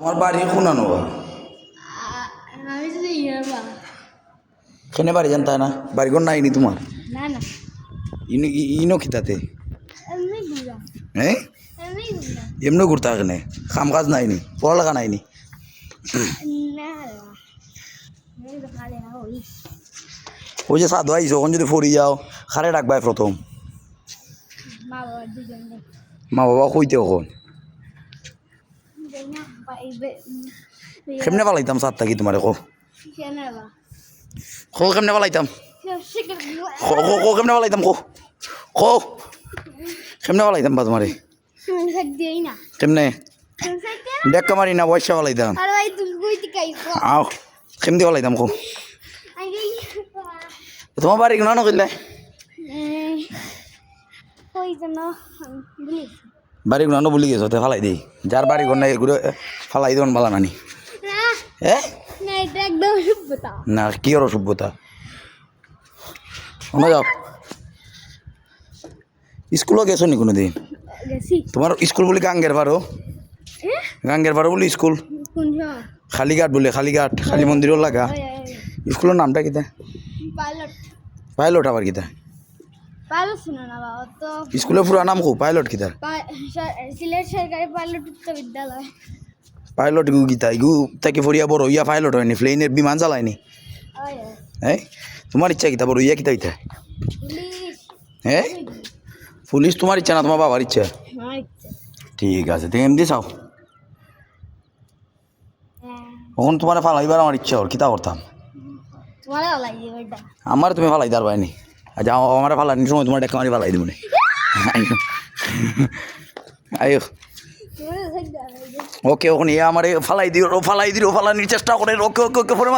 আমার বাড়ি শুনানো কেনে বাড়ি জানতা না? বাড়ি ঘর নাইনি তোমার? ইনো ইনো খিতাতে এমনি ঘুরা হ্যাঁ এমনি ঘুরতা কেনে? কাম কাজ নাইনি? পড়ালেখা নাইনি? ওই। যে সাধু আইসো ওখান যদি ফরি যাও খারে ডাকবাই প্রথম। মা বাবা মা বাবা কইতে ওখন কেমনে পালাইতাম সাত থাকি তোমারে কো। কো কেমনে পালাইতাম কো কো কেমনে পালাইতাম কো। কো। কেমনে পালাইতাম বা তোমারে না? কেমনে সংসার ডেক কামারি না বয়সা পালাইতাম আও কেমনে পালাইতাম কো। তোমার বাড়ি গুণা নকইলে কই বলি। বাড়ি গুণা বলি গেছো তে ফালাই দিই যার বাড়ি ঘর নাই ঘুরে ফালাই দেবেন বালা নানি। না কি ওর সভ্যতা? শোনা যাও স্কুলও গেছো নি কোনোদিন গেছি। তোমার স্কুল বলি গাঙ্গের পারো হ্যাঁ গাঙ্গের পারো বলি স্কুল? কোন খালিঘাট বলে খালিঘাট খালি মন্দিরও লাগা। স্কুলের নামটা কিতা পাইলট। পাইলট আবার কিতা পাইলট শুনো না বাবা তো স্কুলের পুরা নাম কো পাইলট কিতা সর- সিলেট সরকারি পাইলট উচ্চ বিদ্যালয় পাইলট গু কিতা ইগু তাকে ফরিয়া বড় ইয়া পাইলট হয়নি প্লেনের বিমান চালায়নি হ্যাঁ তোমার ইচ্ছা কিতা বড় ইয়া কিতা পুলিশ হ্যাঁ পুলিশ তোমার ইচ্ছা না তোমার বাবার ইচ্ছা? ঠিক আছে তুমি এমনি চাও। হ্যাঁ। তখন তোমার ফালাইবার আমার ইচ্ছা ওর কিতা করতাম আমার তুমি ফালাই দার পাইনি আচ্ছা আমার ফালানির সময় তোমার ডেকা ফালাই দিব আয়ো ভালো ওকে ওখানে আমার ফালাই দিও ফালাই দিও ফালানির চেষ্টা করে ওকে ওকে ওকে পরে